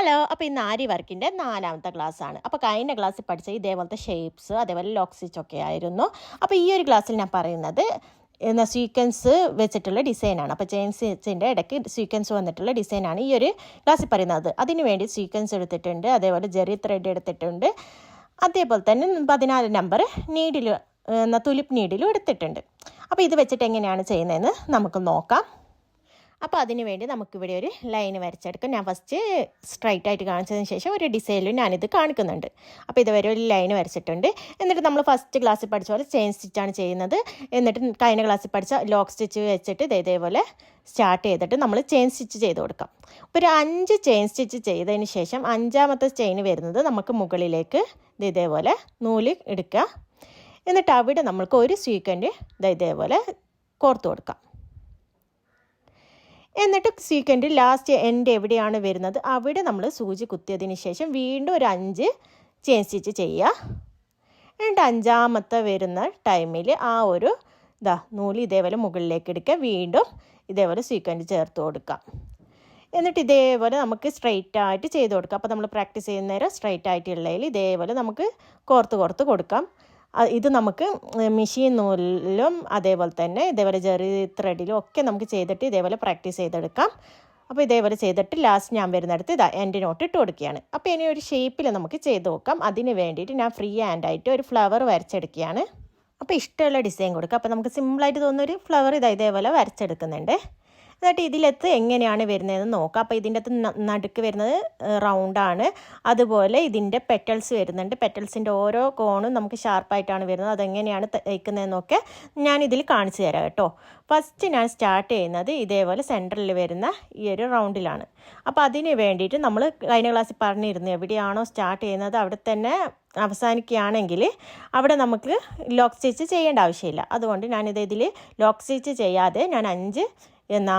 Hello അപ്പോൾ ഇന്ന് ആരി വർക്കിന്റെ നാലാമത്തെ ക്ലാസ് ആണ് അപ്പോൾ കഴിഞ്ഞ ക്ലാസ്സിൽ പഠിച്ച ഇതേപോലത്തെ ഷേപ്സ് അതേപോലെ ലോക്സിച്ച് ഒക്കെ ആയിരുന്നു. അപ്പോൾ ഈ ഒരു ക്ലാസ്സിൽ ഞാൻ പറയുന്നത് എന്ന സീക്വൻസ് വെച്ചിട്ടുള്ള ഡിസൈനാണ് അപ്പോൾ ചെയിൻ സ്റ്റിച്ചിന്റെ ഇടയ്ക്ക് സീക്വൻസ് വന്നിട്ടുള്ള ഡിസൈനാണ് ഈ ഒരു ക്ലാസ്സിൽ പറയുന്നത്. അതിന് വേണ്ടി സീക്വൻസ് എടുത്തിട്ടുണ്ട് അതേപോലെ ജെറി ത്രെഡ് എടുത്തിട്ടുണ്ട്. അതേപോലെ തന്നെ പതിനാല് നമ്പർ നീഡിൽ തുലിപ്പ് നീഡിലും എടുത്തിട്ടുണ്ട്. അപ്പോൾ ഇത് വെച്ചിട്ട് എങ്ങനെയാണ് ചെയ്യുന്നതെന്ന് നമുക്ക് നോക്കാം. അപ്പോൾ അതിന് വേണ്ടി നമുക്കിവിടെ ഒരു ലൈൻ വരച്ചെടുക്കാം. ഞാൻ ഫസ്റ്റ് സ്ട്രൈറ്റ് ആയിട്ട് കാണിച്ചതിന് ശേഷം ഒരു ഡിസൈനിലും ഞാനിത് കാണിക്കുന്നുണ്ട്. അപ്പോൾ ഇതുവരെ ഒരു ലൈൻ വരച്ചിട്ടുണ്ട്. എന്നിട്ട് നമ്മൾ ഫസ്റ്റ് ക്ലാസ്സിൽ പഠിച്ച പോലെ ചെയിൻ സ്റ്റിച്ചാണ് ചെയ്യുന്നത്. എന്നിട്ട് കഴിഞ്ഞ ക്ലാസ്സിൽ പഠിച്ച ലോക്ക് സ്റ്റിച്ച് വെച്ചിട്ട് ഇത് ഇതേപോലെ സ്റ്റാർട്ട് ചെയ്തിട്ട് നമ്മൾ ചെയിൻ സ്റ്റിച്ച് ചെയ്ത് കൊടുക്കാം. ഒരു അഞ്ച് ചെയിൻ സ്റ്റിച്ച് ചെയ്തതിന് ശേഷം അഞ്ചാമത്തെ ചെയിൻ വരുന്നത് നമുക്ക് മുകളിലേക്ക് ഇത് ഇതേപോലെ നൂൽ എടുക്കുക എന്നിട്ട് അവിടെ നമ്മൾക്ക് ഒരു സ്വീക്കൻഡ് ഇത് ഇതേപോലെ കോർത്ത് കൊടുക്കാം. എന്നിട്ട് സീക്വന്റ് ലാസ്റ്റ് എൻഡ് എവിടെയാണ് വരുന്നത്? അവിടെ നമ്മൾ സൂചി കുത്തിയതിന് ശേഷം വീണ്ടും ഒരു അഞ്ച് ചെയിൻ സ്റ്റിച്ച് ചെയ്യുക. എന്നിട്ട് അഞ്ചാമത്തെ വരുന്ന ടൈമിൽ ആ ഒരു ഇതാ നൂൽ ഇതേപോലെ മുകളിലേക്ക് എടുക്കുക. വീണ്ടും ഇതേപോലെ സീക്വന്റ് ചേർത്ത് കൊടുക്കാം എന്നിട്ട് ഇതേപോലെ നമുക്ക് സ്ട്രെയിറ്റ് ആയിട്ട് ചെയ്ത് കൊടുക്കാം അപ്പോൾ നമ്മൾ പ്രാക്ടീസ് ചെയ്യുന്ന നേരം സ്ട്രെയിറ്റ് ആയിട്ടുള്ളതിൽ ഇതേപോലെ നമുക്ക് കോർത്ത് കോർത്ത് കൊടുക്കാം. ഇത് നമുക്ക് മെഷീൻ നൂലിലും അതേപോലെ തന്നെ ഇതേപോലെ ജെറി ത്രെഡിലും ഒക്കെ നമുക്ക് ചെയ്തിട്ട് ഇതേപോലെ പ്രാക്ടീസ് ചെയ്തെടുക്കാം. അപ്പോൾ ഇതേപോലെ ചെയ്തിട്ട് ലാസ്റ്റ് ഞാൻ വരുന്നിടത്ത് ഇതാ എന്റെ നോട്ട് ഇട്ട് കൊടുക്കുകയാണ്. അപ്പോൾ ഇനി ഒരു ഷേപ്പിൽ നമുക്ക് ചെയ്ത് നോക്കാം. അതിന് വേണ്ടിയിട്ട് ഞാൻ ഫ്രീ ഹാൻഡായിട്ട് ഒരു ഫ്ലവർ വരച്ചെടുക്കുകയാണ്. അപ്പോൾ ഇഷ്ടമുള്ള ഡിസൈൻ കൊടുക്കുക. അപ്പോൾ നമുക്ക് സിമ്പിളായിട്ട് തോന്നുന്ന ഒരു ഫ്ലവർ ഇതാ ഇതേപോലെ വരച്ചെടുക്കുന്നുണ്ട്. എന്നിട്ട് ഇതിലെത്ത് എങ്ങനെയാണ് വരുന്നതെന്ന് നോക്കാം. അപ്പോൾ ഇതിന്റെ അകത്ത് നടുക്ക് വരുന്നത് റൗണ്ടാണ് അതുപോലെ ഇതിന്റെ പെറ്റൽസ് വരുന്നുണ്ട്. പെറ്റൽസിന്റെ ഓരോ കോണും നമുക്ക് ഷാർപ്പായിട്ടാണ് വരുന്നത്. അതെങ്ങനെയാണ് തയ്ക്കുന്നതെന്നൊക്കെ ഞാൻ ഇതിൽ കാണിച്ചു തരാം കേട്ടോ. ഫസ്റ്റ് ഞാൻ സ്റ്റാർട്ട് ചെയ്യുന്നത് ഇതേപോലെ സെന്ററിൽ വരുന്ന ഈ ഒരു റൗണ്ടിലാണ് അപ്പോൾ അതിന് വേണ്ടിയിട്ട് നമ്മൾ കഴിഞ്ഞ ക്ലാസ്സിൽ പറഞ്ഞിരുന്നു എവിടെയാണോ സ്റ്റാർട്ട് ചെയ്യുന്നത് അവിടെ തന്നെ അവസാനിക്കുകയാണെങ്കിൽ അവിടെ നമുക്ക് ലോക്ക് സ്റ്റിച്ച് ചെയ്യേണ്ട ആവശ്യമില്ല. അതുകൊണ്ട് ഞാനിത് ഇതിൽ ലോക്ക് സ്റ്റിച്ച് ചെയ്യാതെ ഞാൻ അഞ്ച് എന്നാ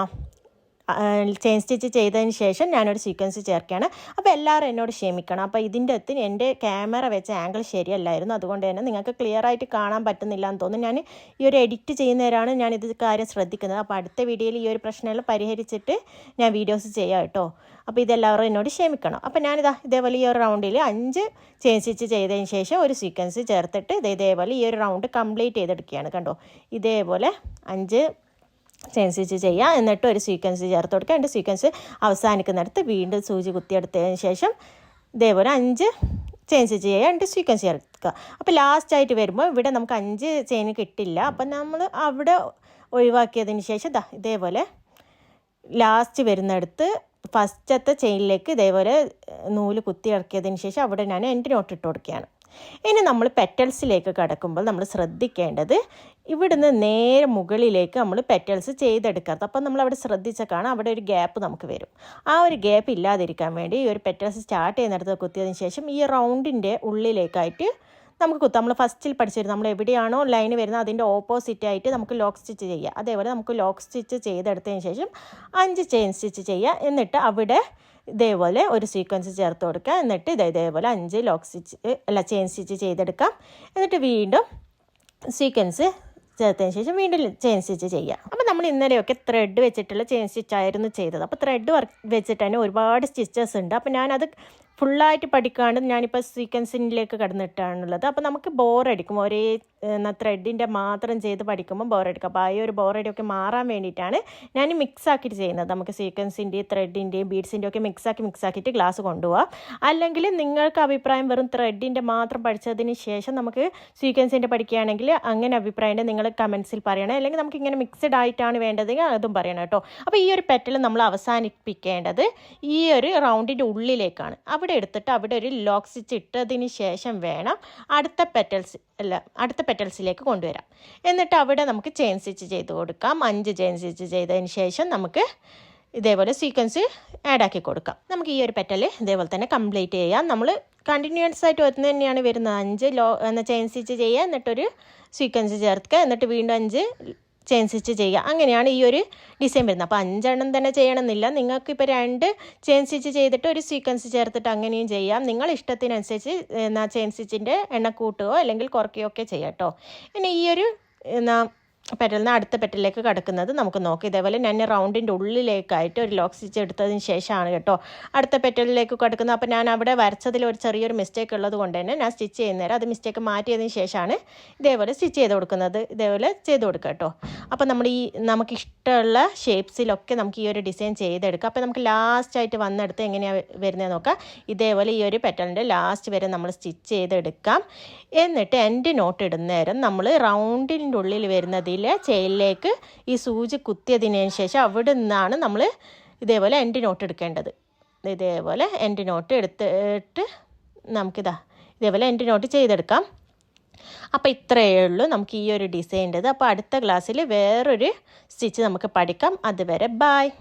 ചെയിൻ സ്റ്റിച്ച് ചെയ്തതിന് ശേഷം ഞാനൊരു സീക്വൻസ് ചേർക്കുകയാണ്. അപ്പോൾ എല്ലാവരും എന്നോട് ക്ഷമിക്കണം. അപ്പോൾ ഇതിന്റെ അകത്ത് എന്റെ ക്യാമറ വെച്ച ആംഗിൾ ശരിയല്ലായിരുന്നു. അതുകൊണ്ട് തന്നെ നിങ്ങൾക്ക് ക്ലിയർ ആയിട്ട് കാണാൻ പറ്റുന്നില്ല എന്ന് തോന്നുന്നു. ഞാൻ ഈ ഒരു എഡിറ്റ് ചെയ്യുന്നവരാണ് ഞാൻ ഇത് കാര്യം ശ്രദ്ധിക്കുന്നത്. അപ്പോൾ അടുത്ത വീഡിയോയിൽ ഈ ഒരു പ്രശ്നമെല്ലാം പരിഹരിച്ചിട്ട് ഞാൻ വീഡിയോസ് ചെയ്യാം കേട്ടോ. അപ്പോൾ ഇതെല്ലാവരും എന്നോട് ക്ഷമിക്കണം. അപ്പോൾ ഞാനിതാ ഇതേപോലെ ഈ ഒരു റൗണ്ടിൽ അഞ്ച് ചെയിൻ സ്റ്റിച്ച് ചെയ്തതിന് ശേഷം ഒരു സീക്വൻസ് ചേർത്തിട്ട് ഇത് ഇതേപോലെ ഈ ഒരു റൗണ്ട് കംപ്ലീറ്റ് ചെയ്തെടുക്കുകയാണ് കണ്ടോ. ഇതേപോലെ അഞ്ച് ചെയിൻ സ്റ്റിച്ച് ചെയ്യുക എന്നിട്ട് ഒരു സീക്വൻസ് ചേർത്ത് കൊടുക്കുക. എന്റെ സീക്വൻസ് അവസാനിക്കുന്നിടത്ത് വീണ്ടും സൂചി കുത്തിയെടുത്തതിന് ശേഷം ഇതേപോലെ അഞ്ച് ചെയിൻ സ്റ്റിച്ച് ചെയ്യുക. രണ്ട് സീക്വൻസ് ചേർക്കുക. അപ്പോൾ ലാസ്റ്റ് ആയിട്ട് വരുമ്പോൾ ഇവിടെ നമുക്ക് അഞ്ച് ചെയിൻ കിട്ടില്ല. അപ്പം നമ്മൾ അവിടെ ഒഴിവാക്കിയതിന് ശേഷം ദാ ഇതേപോലെ ലാസ്റ്റ് വരുന്നിടത്ത് ഫസ്റ്റത്തെ ചെയിനിലേക്ക് ഇതേപോലെ നൂൽ കുത്തി ഇറക്കിയതിന് ശേഷം അവിടെ ഞാൻ എന്റെ നോട്ട് ഇട്ട് കൊടുക്കുകയാണ്. ഇനി നമ്മൾ പെറ്റൽസിലേക്ക് കടക്കുമ്പോൾ നമ്മൾ ശ്രദ്ധിക്കേണ്ടത് ഇവിടുന്ന് നേരെ മുകളിലേക്ക് നമ്മൾ പെറ്റൽസ് ചെയ്തെടുക്കരുത്. അപ്പം നമ്മൾ അവിടെ ശ്രദ്ധിച്ച കാണാം അവിടെ ഒരു ഗ്യാപ്പ് നമുക്ക് വരും. ആ ഒരു ഗ്യാപ്പ് ഇല്ലാതിരിക്കാൻ വേണ്ടി ഈ ഒരു പെറ്റൽസ് സ്റ്റാർട്ട് ചെയ്യുന്നിടത്ത് കുത്തിയതിന് ശേഷം ഈ റൗണ്ടിന്റെ ഉള്ളിലേക്കായിട്ട് നമുക്ക് കുത്താം. നമ്മൾ ഫസ്റ്റിൽ പഠിച്ചിരുന്നു നമ്മൾ എവിടെയാണോ ലൈൻ വരുന്നത് അതിന്റെ ഓപ്പോസിറ്റ് ആയിട്ട് നമുക്ക് ലോക്ക് സ്റ്റിച്ച് ചെയ്യുക അതേപോലെ നമുക്ക് ലോക്ക് സ്റ്റിച്ച് ചെയ്തെടുത്തതിന് ശേഷം അഞ്ച് ചെയിൻ സ്റ്റിച്ച് ചെയ്യുക എന്നിട്ട് അവിടെ ഇതേപോലെ ഒരു സീക്വൻസ് ചേർത്ത് കൊടുക്കുക എന്നിട്ട് ഇത് ഇതേപോലെ അഞ്ച് ലോക്ക് സ്റ്റിച്ച് അല്ല ചെയിൻ സ്റ്റിച്ച് ചെയ്തെടുക്കാം. എന്നിട്ട് വീണ്ടും സീക്വൻസ് ചേർത്തതിന് ശേഷം വീണ്ടും ചെയിൻ സ്റ്റിച്ച് ചെയ്യുക അപ്പോൾ നമ്മൾ ഇന്നലെയൊക്കെ ത്രെഡ് വെച്ചിട്ടുള്ള ചെയിൻ സ്റ്റിച്ച് ആയിരുന്നു ചെയ്തത്. അപ്പോൾ ത്രെഡ് വർക്ക് വെച്ചിട്ട് തന്നെ ഒരുപാട് സ്റ്റിച്ചസ് ഉണ്ട്. അപ്പോൾ ഞാനത് ഫുള്ളായിട്ട് പഠിക്കാണ്ട് ഞാനിപ്പോൾ സീക്വൻസിങ്ങിലേക്ക് കടന്നിട്ടാണുള്ളത്. അപ്പോൾ നമുക്ക് ബോറടിക്കും ഒരേ ത്രെഡിന്റെ മാത്രം ചെയ്ത് പഠിക്കുമ്പോൾ ബോറടിക്കും അപ്പോൾ ആ ഒരു ബോറടിയൊക്കെ മാറാൻ വേണ്ടിയിട്ടാണ് ഞാൻ മിക്സ് ആക്കിയിട്ട് ചെയ്യുന്നത്. നമുക്ക് സീക്വൻസിന്റെയും ത്രെഡിന്റെയും ബീഡ്സിന്റെയും ഒക്കെ മിക്സ് ആക്കി മിക്സ് ആക്കിയിട്ട് ഗ്ലാസ് കൊണ്ടുപോകാം അല്ലെങ്കിൽ നിങ്ങൾക്ക് അഭിപ്രായം വെറും ത്രെഡിന്റെ മാത്രം പഠിച്ചതിന് ശേഷം നമുക്ക് സീക്വൻസിന്റെ പഠിക്കുകയാണെങ്കിൽ അങ്ങനെ അഭിപ്രായം നിങ്ങൾ കമൻസിൽ പറയണം. അല്ലെങ്കിൽ നമുക്ക് ഇങ്ങനെ മിക്സഡ് ആയിട്ടാണ് വേണ്ടതെങ്കിൽ അതും പറയണം കേട്ടോ. അപ്പോൾ ഈ ഒരു പെറ്റൽ നമ്മൾ അവസാനിപ്പിക്കേണ്ടത് ഈ ഒരു റൗണ്ടിന്റെ ഉള്ളിലേക്കാണ്. അവിടെ എടുത്തിട്ട് അവിടെ ഒരു ലോക്ക് സ്റ്റിച്ച് ഇട്ടതിന് ശേഷം വേണം അടുത്ത പെറ്റൽസ് അല്ല അടുത്ത പെറ്റൽസിലേക്ക് കൊണ്ടുവരാം. എന്നിട്ട് അവിടെ നമുക്ക് ചെയിൻ സ്റ്റിച്ച് ചെയ്ത് കൊടുക്കാം. അഞ്ച് ചെയിൻ സ്റ്റിച്ച് ചെയ്തതിന് ശേഷം നമുക്ക് ഇതേപോലെ സീക്വൻസ് ആഡ് ആക്കി കൊടുക്കാം. നമുക്ക് ഈ ഒരു പെറ്റൽ ഇതേപോലെ തന്നെ കംപ്ലീറ്റ് ചെയ്യാം. നമ്മൾ കണ്ടിന്യൂസ് ആയിട്ട് ഒന്ന് തന്നെയാണ് വരുന്നത്. അഞ്ച് ലോ എന്ന ചെയിൻ സ്റ്റിച്ച് ചെയ്യുക എന്നിട്ടൊരു സീക്വൻസ് ചേർക്കുക എന്നിട്ട് വീണ്ടും അഞ്ച് ചെയിൻ സ്റ്റിച്ച് ചെയ്യുക. അങ്ങനെയാണ് ഈ ഒരു ഡിസൈൻ വരുന്നത്. അപ്പോൾ അഞ്ചെണ്ണം തന്നെ ചെയ്യണമെന്നില്ല. നിങ്ങൾക്ക് ഇപ്പോൾ രണ്ട് ചെയിൻ സ്റ്റിച്ച് ചെയ്തിട്ട് ഒരു സീക്വൻസ് ചേർത്തിട്ട് അങ്ങനെയും ചെയ്യാം. നിങ്ങൾ ഇഷ്ടത്തിനനുസരിച്ച് ചെയിൻ സ്റ്റിച്ചിന്റെ എണ്ണ കൂട്ടുകയോ അല്ലെങ്കിൽ കുറയ്ക്കുകയോ ഒക്കെ ചെയ്യാം കേട്ടോ ഇനി ഈ ഒരു പെറ്റലിൽ നിന്ന് അടുത്ത പെറ്റലിലേക്ക് കിടക്കുന്നത് നമുക്ക് നോക്കാം. ഇതേപോലെ ഞാൻ റൗണ്ടിന്റെ ഉള്ളിലേക്കായിട്ട് ഒരു ലോക്ക് സ്റ്റിച്ച് എടുത്തതിന് ശേഷമാണ് കേട്ടോ അടുത്ത പെറ്റലിലേക്ക് കിടക്കുന്നത്. അപ്പോൾ ഞാൻ അവിടെ വരച്ചതിൽ ഒരു ചെറിയൊരു മിസ്റ്റേക്ക് ഉള്ളത് കൊണ്ട് തന്നെ ഞാൻ സ്റ്റിച്ച് ചെയ്യുന്നേരം അത് മിസ്റ്റേക്ക് മാറ്റിയതിന് ശേഷമാണ് ഇതേപോലെ സ്റ്റിച്ച് ചെയ്ത് കൊടുക്കുന്നത്. ഇതേപോലെ ചെയ്ത് കൊടുക്കുക കേട്ടോ. അപ്പോൾ നമ്മൾ ഈ നമുക്ക് ഇഷ്ടമുള്ള ഷേപ്സിലൊക്കെ നമുക്ക് ഈ ഒരു ഡിസൈൻ ചെയ്തെടുക്കാം. അപ്പോൾ നമുക്ക് ലാസ്റ്റായിട്ട് വന്നെടുത്ത് എങ്ങനെയാണ് വരുന്നത് നോക്കാം. ഇതേപോലെ ഈ ഒരു പെറ്റലിന്റെ ലാസ്റ്റ് വരെ നമ്മൾ സ്റ്റിച്ച് ചെയ്തെടുക്കാം. എന്നിട്ട് എന്റെ നോട്ട് ഇടുന്നേരം നമ്മൾ റൗണ്ടിന്റെ ഉള്ളിൽ വരുന്നതിൽ ചെയിലേക്ക് ഈ സൂചി കുത്തിയതിന് ശേഷം അവിടെ നിന്നാണ് നമ്മൾ ഇതേപോലെ എൻഡ് നോട്ട് എടുക്കേണ്ടത്. ഇതേപോലെ എൻഡ് നോട്ട് എടുത്തിട്ട് നമുക്കിതാ ഇതേപോലെ എന്റെ നോട്ട് ചെയ്തെടുക്കാം. അപ്പോൾ ഇത്രയേ ഉള്ളൂ നമുക്ക് ഈ ഒരു ഡിസൈന്റെത് അപ്പോൾ അടുത്ത ക്ലാസ്സിൽ വേറൊരു സ്റ്റിച്ച് നമുക്ക് പഠിക്കാം. അതുവരെ ബായ്